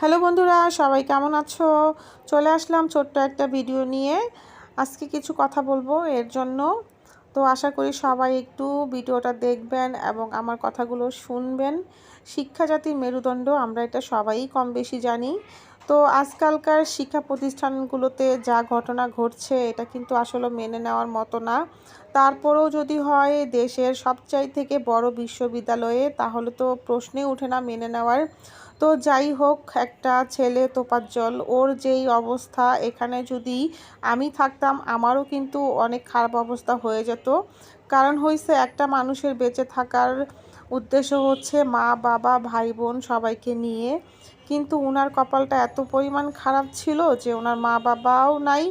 Hello বন্ধুরা, সবাই কেমন আছো? চলে আসলাম ছোট্ট একটা ভিডিও নিয়ে। আজকে কিছু কথা বলব এর জন্য। তো আশা করি সবাই একটু ভিডিওটা দেখবেন এবং আমার কথাগুলো শুনবেন। শিক্ষা জাতির মেরুদণ্ড, আমরা এটা সবাই কম বেশি জানি। তো আজকালকার শিক্ষা প্রতিষ্ঠানগুলোতে যা ঘটনা ঘটছে, এটা কিন্তু আসলে মেনে নেওয়ার মতো না। তারপরেও যদি হয় দেশের সবচাই থেকে বড় বিশ্ববিদ্যালয়ে, তাহলে তো প্রশ্নে ওঠে না মেনে নেওয়ার। তো যাই হোক, একটা ছেলে তোপাজ্জল ওর যেই অবস্থা, এখানে যদি আমি থাকতাম, আমারও কিন্তু অনেক খারাপ অবস্থা হয়ে যেত। কারণ হয়েছে একটা মানুষের বেঁচে থাকার উদ্দেশ্য হচ্ছে মা, বাবা ভাই বোন সবাইকে নিয়ে। কিন্তু ওনার কপালটা এত পরিমাণ খারাপ ছিল যে ওনার মা বাবাও নাই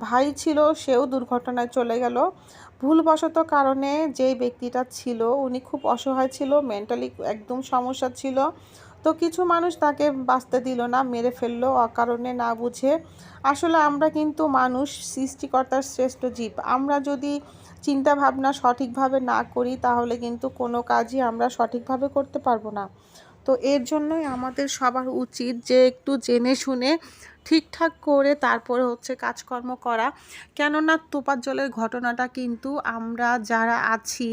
ভাই ছিল, সেও দুর্ঘটনায় চলে গেল। ভুলবশত কারণে যেই ব্যক্তিটা ছিল, উনি খুব অসহায় ছিল মেন্টালি একদম সমস্যা ছিল। তো কিছু মানুষ তাকে বাঁচতে দিল না, মেরে ফেলল অকারণে না বুঝে। আসলে আমরা কিন্তু মানুষ, সৃষ্টিকর্তার শ্রেষ্ঠ জীব। আমরা যদি চিন্তা ভাবনা সঠিকভাবে না করি, তাহলে কিন্তু কোনো কাজই আমরা সঠিকভাবে করতে পারব না। তো এর জন্যই আমাদের সবার উচিত যে একটু জেনে শুনে ঠিকঠাক করে তারপরে হচ্ছে কাজকর্ম করা। কেননা তোপার জলের ঘটনাটা কিন্তু আমরা যারা আছি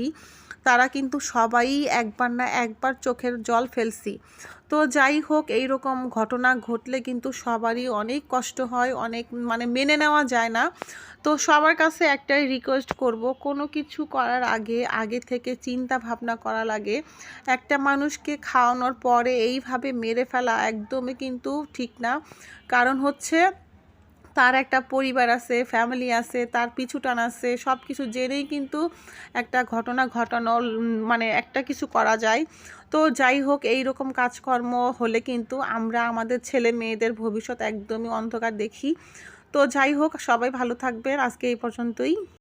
তারা কিন্তু সবাই একবার না একবার চোখের জল ফেলছি। তো যাই হোক এই রকম ঘটনা ঘটলে কিন্তু সবারই অনেক কষ্ট হয়, অনেক মানে মেনে নেওয়া যায় না। তো সবার কাছে একটাই রিকোয়েস্ট করব, কোনো কিছু করার আগে আগে থেকে চিন্তা ভাবনা করা লাগে। একটা মানুষকে খাওয়ানোর পরে এইভাবে মেরে ফেলা একদমই কিন্তু ঠিক না। কারণ হচ্ছে তার একটা পরিবার আছে ফ্যামিলি আছে, তার পিছুটান আছে সব কিছু জেনেই কিন্তু একটা ঘটনা ঘটানো মানে একটা কিছু করা যায়। তো যাই হোক এই রকম কাজকর্ম হলে কিন্তু আমরা আমাদের ছেলে মেয়েদের ভবিষ্যৎ একদমই অন্ধকার দেখি। তো যাই হোক, সবাই ভালো থাকবেন। আজকে এই পর্যন্তই।